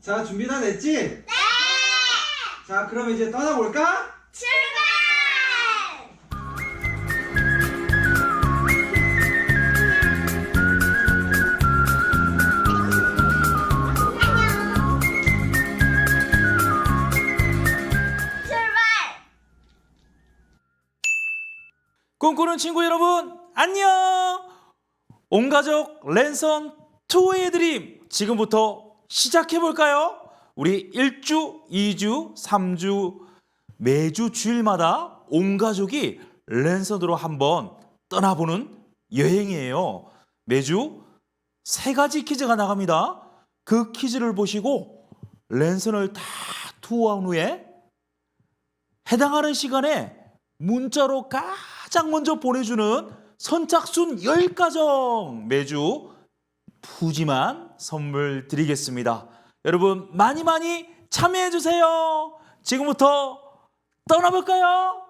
자, 준비 다 됐지? 네! 자, 그럼 이제 떠나볼까? 출발! 출발! 꿈꾸는 친구 여러분 안녕 온가족 랜선 투어의 드림 지금부터 시작해 볼까요? 우리 1주, 2주, 3주 매주 주일마다 온 가족이 랜선으로 한번 떠나보는 여행이에요. 매주 세 가지 퀴즈가 나갑니다. 그 퀴즈를 보시고 랜선을 다 투어한 후에 해당하는 시간에 문자로 가장 먼저 보내주는 선착순 10가정 매주 푸짐한 선물 드리겠습니다. 여러분 많이 많이 참여해 주세요. 지금부터 떠나볼까요?